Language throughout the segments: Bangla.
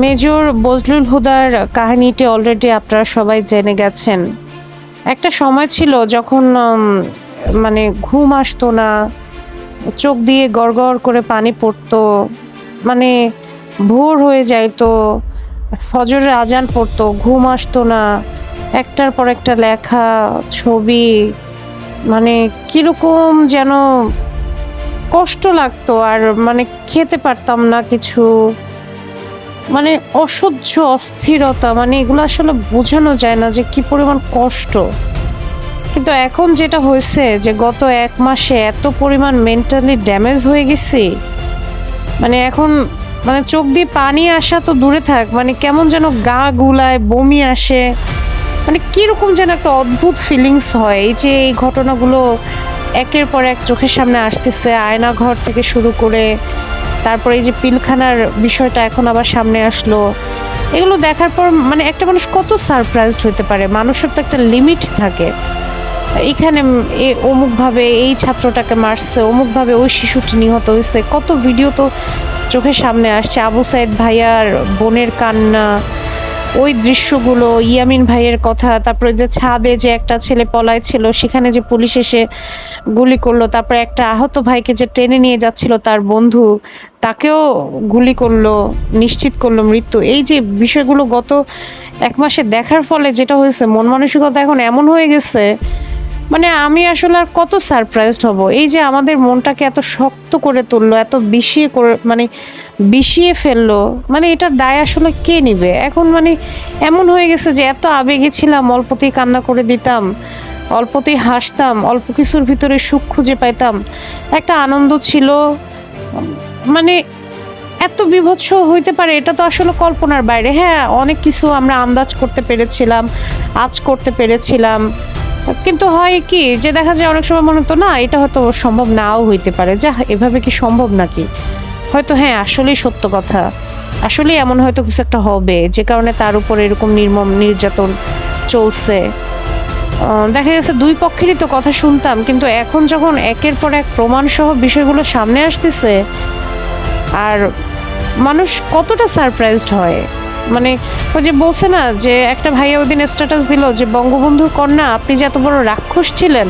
মেজর বজলুল হুদার কাহিনীটি অলরেডি আপনারা সবাই জেনে গেছেন। একটা সময় ছিল যখন মানে ঘুম আসতো না, চোখ দিয়ে গড়গড় করে পানি পড়তো মানে ভোর হয়ে যাইতো, ফজরের আজান পড়তো, ঘুম আসতো না, একটার পর একটা লেখা, ছবি মানে কীরকম যেন কষ্ট লাগতো আর মানে খেতে পারতাম না কিছু। মানে অসহ্য, অস্থিরতা মানে এগুলো আসলে বোঝানো যায় না যে কি পরিমাণ কষ্ট। কিন্তু এখন যেটা হয়েছে যে গত এক মাসে এত পরিমাণ মেন্টালি ড্যামেজ হয়ে গেছি মানে এখন মানে চোখ দিয়ে পানি আসা তো দূরে থাক মানে কেমন যেন গা গুলায় বমি আসে মানে কীরকম যেন একটা অদ্ভুত ফিলিংস হয়। এই যে এই ঘটনাগুলো একের পর এক চোখের সামনে আসতেছে আয়না ঘর থেকে শুরু করে তারপরে এই যে পিলখানার বিষয়টা এখন আবার সামনে আসলো। এগুলো দেখার পর মানে একটা মানুষ কত সারপ্রাইজড হতে পারে? মানুষের তো একটা লিমিট থাকে। এখানে এ অমুকভাবে এই ছাত্রটাকে মারছে, অমুকভাবে ওই শিশুটি নিহত হয়েছে। কত ভিডিও তো চোখের সামনে আসছে। আবু সাইদ ভাইয়ার বোনের কান্না ওই দৃশ্যগুলো, ইয়ামিন ভাইয়ের কথা, তারপরে যে ছাদে যে একটা ছেলে পলায় ছিল, সেখানে যে পুলিশ এসে গুলি করল, তারপরে একটা আহত ভাইকে যে টেনে নিয়ে যাচ্ছিল তার বন্ধু, তাকেও গুলি করল, নিশ্চিত করল মৃত্যু। এই যে বিষয়গুলো গত এক মাসে দেখার ফলে যেটা হয়েছে, মন মানসিকতা এখন এমন হয়ে গেছে মানে আমি আসলে আর কত সারপ্রাইজড হব? এই যে আমাদের মনটাকে এত শক্ত করে তুললো, এত বিষিয়ে করে মানে বিষিয়ে ফেলল মানে এটার দায় আসলে কে নিবে? এখন মানে এমন হয়ে গেছে যে এত আবেগে ছিলাম, অল্পতেই কান্না করে দিতাম, অল্পতেই হাসতাম, অল্প কিছুর ভিতরে সুখ খুঁজে পাইতাম। একটা আনন্দ ছিল মানে এত বিভৎস হইতে পারে, এটা তো আসলে কল্পনার বাইরে। হ্যাঁ অনেক কিছু আমরা আন্দাজ করতে পেরেছিলাম আজ করতে পেরেছিলাম। কিন্তু হয় কি যে দেখা যায় অনেক সময় মনে হতো, না, এটা হয়তো সম্ভব নাও হইতে পারে। যা এভাবে কি সম্ভব নাকি? হয়তো হ্যাঁ আসলেই সত্য কথা। আসলেই এমন হয়তো কিছু একটা হবে, যে কারণে তার উপর এরকম নির্মম নির্যাতন চলছে। দেখা গেছে দুই পক্ষেরই তো কথা শুনতাম, কিন্তু এখন যখন একের পর এক প্রমাণ সহ বিষয়গুলো সামনে আসতেছে, আর মানুষ কতটা সারপ্রাইজড হয়। মানে ওই যে বলছে না যে একটা ভাইয়া ওদিন স্ট্যাটাস দিল যে বঙ্গবন্ধুর কন্যা, আপনি যে এত বড় রাক্ষস ছিলেন,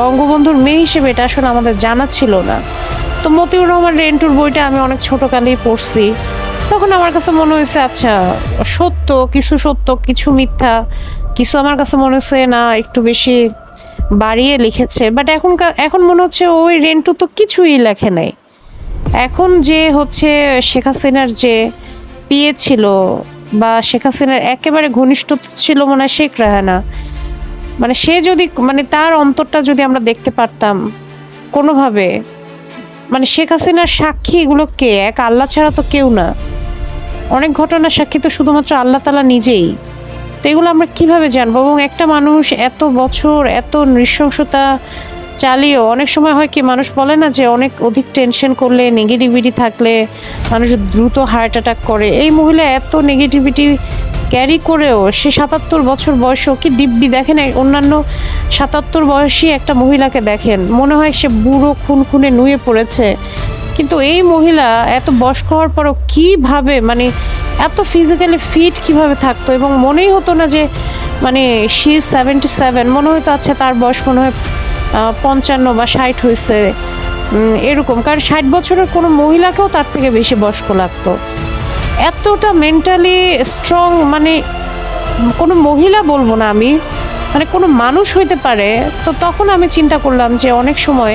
বঙ্গবন্ধুর মেয়ে হিসেবে এটা আসলে আমাদের জানা ছিল না। তো মতিউর রহমান রেন্টুর বইটা আমি অনেক ছোটকালেই পড়ছি। তখন আমার কাছে মনে হয়েছে আচ্ছা সত্য, কিছু সত্য, কিছু মিথ্যা, কিছু আমার কাছে মনে হয়েছে না, একটু বেশি বাড়িয়ে লিখেছে। বাট এখন এখন মনে হচ্ছে ওই রেন্টু তো কিছুই লেখে নাই। এখন যে হচ্ছে শেখ হাসিনার যে পিয়ে ছিল বা শেখ হাসিনার একেবারে ঘনিষ্ঠ ছিল মনে হয় শেখ রাহানা। মানে সে যদি মানে তার অন্তরটা যদি আমরা দেখতে পারতাম কোনোভাবে মানে শেখ হাসিনার সাক্ষী এগুলো কে? এক আল্লাহ ছাড়া তো কেউ না। অনেক ঘটনার সাক্ষী তো শুধুমাত্র আল্লাহ তালা নিজেই। তো এগুলো আমরা কীভাবে জানব? এবং একটা মানুষ এত বছর, এত নৃশংসতা চালিয়েও অনেক সময় হয় কি মানুষ বলে না যে অনেক অধিক টেনশন করলে নেগেটিভিটি থাকলে মানুষ দ্রুত হার্ট অ্যাটাক করে। এই মহিলা এত নেগেটিভিটি ক্যারি করেও সে সাতাত্তর বছর বয়সেও কি দিব্যি দেখেন অন্যান্য সাতাত্তর বয়সী একটা মহিলাকে দেখেন। মনে হয় সে বুড়ো খুন খুনে নুয়ে পড়েছে। কিন্তু এই মহিলা এত বয়স্ক হওয়ার পরও কীভাবে মানে এত ফিজিক্যালি ফিট কীভাবে থাকতো? এবং মনেই হতো না যে মানে শি সেভেন্টি সেভেন মনে হতো আচ্ছা তার বয়স মনে হয় পঞ্চান্ন বা ষাট হয়েছে। এরকম। কারণ ষাট বছরের কোনো মহিলাকেও তার থেকে বেশি বয়স্ক লাগতো। এতটা মেন্টালি স্ট্রং মানে কোনো মহিলা বলব না আমি মানে কোনো মানুষ হইতে পারে, তো তখন আমি চিন্তা করলাম যে অনেক সময়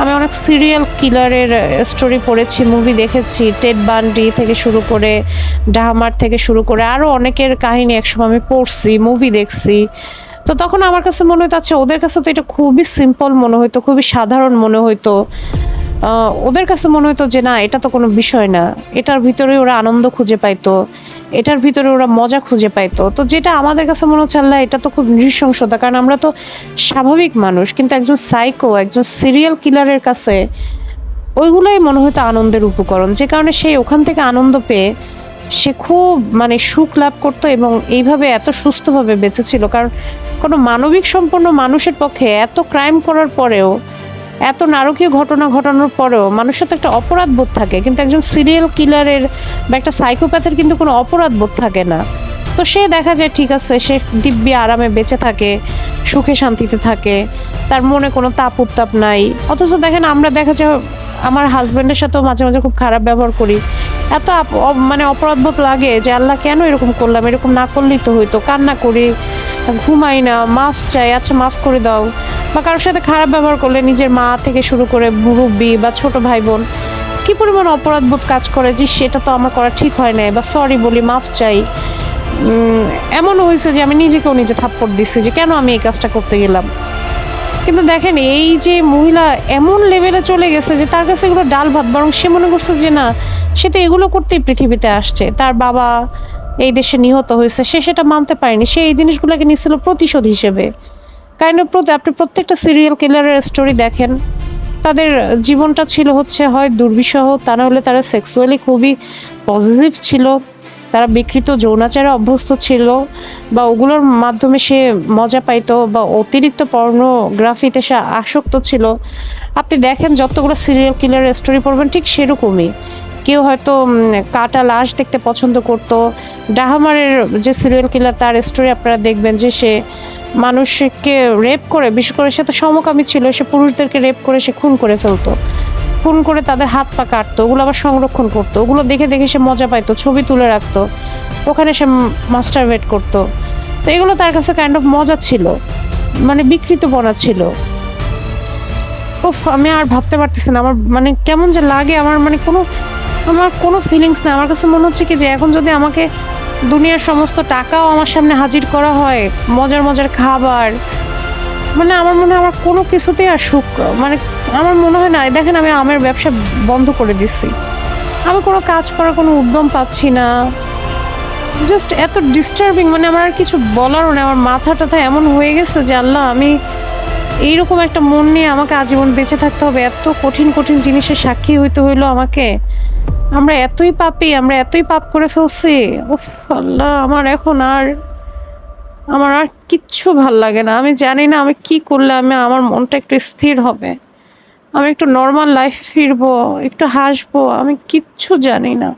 আমি অনেক সিরিয়াল কিলারের স্টোরি পড়েছি মুভি দেখেছি টেড বান্ডি থেকে শুরু করে ডাহামার থেকে শুরু করে আরও অনেকের কাহিনী একসময় আমি পড়ছি মুভি দেখছি। তো তখন আমার কাছে মনে হতো আচ্ছা ওদের কাছে তো এটা খুবই সিম্পল মনে হতো খুবই সাধারণ মনে হইতো। ওদের কাছে মনে হতো যে, না, এটা তো কোনো বিষয় না। এটার ভিতরে ওরা আনন্দ খুঁজে পাইতো, এটার ভিতরে ওরা মজা খুঁজে পাইতো। তো যেটা আমাদের কাছে মনে হচ্ছে, আল্লাহ, এটা তো খুব নৃশংসতা, কারণ আমরা তো স্বাভাবিক মানুষ, কিন্তু একজন সাইকো একজন সিরিয়াল কিলারের কাছে ওইগুলোই মনে হতো আনন্দের উপকরণ। যে কারণে সে ওখান থেকে আনন্দ পেয়ে সে খুব মানে সুখ লাভ করতো এবং এইভাবে এত সুস্থভাবে বেঁচে ছিল। কারণ কোনো মানবিক সম্পন্ন মানুষের পক্ষে এত ক্রাইম করার পরেও, এত নারকীয় ঘটনা ঘটানোর পরেও মানুষের তো একটা অপরাধ বোধ থাকে। কিন্তু একজন সিরিয়াল কিলারের বা একটা সাইকোপ্যাথের কিন্তু কোনো অপরাধ বোধ থাকে না। তো সে দেখা যায়, ঠিক আছে, সে দিব্যি আরামে বেঁচে থাকে, সুখে শান্তিতে থাকে, তার মনে কোনো তাপ উত্তাপ নাই। অথচ দেখেন, আমরা দেখা যায়, আমার হাজব্যান্ডের সাথেও মাঝে মাঝে খুব খারাপ ব্যবহার করি। এত মানে অপরাধবোধ লাগে যে আল্লাহ কেন এরকম করলাম? এরকম না করলেই তো হইতো। কান্না করি, ঘুমাই না, মাফ চাই আচ্ছা মাফ করে দাও। বা কারোর সাথে খারাপ ব্যবহার করলে নিজের মা থেকে শুরু করে মুরব্বী বা ছোট ভাই বোন কি পরিমাণ অপরাধবোধ কাজ করে যে সেটা তো আমার করা ঠিক হয় নাই বা সরি বলি, মাফ চাই। এমনও হয়েছে যে আমি নিজেকেও নিজে থাপ্পড় দিচ্ছি যে কেন আমি এই কাজটা করতে গেলাম? কিন্তু দেখেন, এই যে মহিলা এমন লেভেলে চলে গেছে যে তার কাছে এগুলো ডাল ভাত, বরং সে মনে করছে যে না সে তো এগুলো করতেই পৃথিবীতে আসছে। তার বাবা এই দেশে নিহত হয়েছে, সে সেটা মানতে পারেনি। সে এই জিনিসগুলোকে নিছিল প্রতিশোধ হিসেবে। কাইন্ড অফ আপনি প্রত্যেকটা সিরিয়াল কিলারের স্টোরি দেখেন, তাদের জীবনটা ছিল হচ্ছে হয় দুর্বিষহ, তা না হলে তারা সেক্সুয়ালি খুবই পজিটিভ ছিল, তারা বিকৃত যৌনাচারে অভ্যস্ত ছিল, বা ওগুলোর মাধ্যমে সে মজা পাইতো, বা অতিরিক্ত পর্নোগ্রাফিতে সে আসক্ত ছিল। আপনি দেখেন যতগুলো সিরিয়াল কিলারের স্টোরি পড়বেন, ঠিক সেরকমই। কেউ হয়তো কাটা লাশ দেখতে পছন্দ করতো। ডাহামারের যে সিরিয়াল কিলার তার স্টোরি আপনারা দেখবেন যে সে মানুষকে রেপ করে, বিশেষ করে সে তো সমকামী ছিল, সে পুরুষদেরকে রেপ করে সে খুন করে ফেলতো। খুন করে তাদের হাত পা কাটতো, ওগুলো আবার সংরক্ষণ করতো। ওগুলো দেখে দেখে সে মজা পাইতো, ছবি তুলে রাখতো। ওখানে সে মাস্টার ওয়েট করতো। তো এগুলো তার কাছে কাইন্ড অফ মজা ছিল মানে বিকৃতপনা ছিল। উফ, আমি আর ভাবতে পারতেছি না, আমার মানে কেমন যে লাগে, আমার মানে কোনো আমার কোনো ফিলিংস না আমার কাছে মনে হচ্ছে কি যে এখন যদি আমাকে দুনিয়ার সমস্ত টাকাও আমার সামনে হাজির করা হয়, মজার মজার খাবার মানে আমার মনে হয় আমার কোনো কিছুতেই আর সুখ মানে আমার মনে হয় না দেখেন আমি আমের ব্যবসা বন্ধ করে দিচ্ছি আমি কোনো কাজ করার কোনো উদ্যম পাচ্ছি না। জাস্ট এত ডিস্টার্বিং মানে আমার আর কিছু বলারও নেই। আমার মাথা টাথা এমন হয়ে গেছে যে আল্লাহ, আমি এইরকম একটা মন নিয়ে আমাকে আজীবন বেঁচে থাকতে হবে। এত কঠিন কঠিন জিনিসের সাক্ষী হইতে হইল আমাকে। আমরা এতই পাপি, আমরা এতই পাপ করে ফেলছি। আল্লাহ, আমার এখন আর, আমার আর কিচ্ছু ভালো লাগে না। আমি জানি না আমি কি করলে আমি, আমার মনটা একটু স্থির হবে। আমি একটু নর্মাল লাইফ ফিরবো, একটু হাসবো, আমি কিচ্ছু জানি না।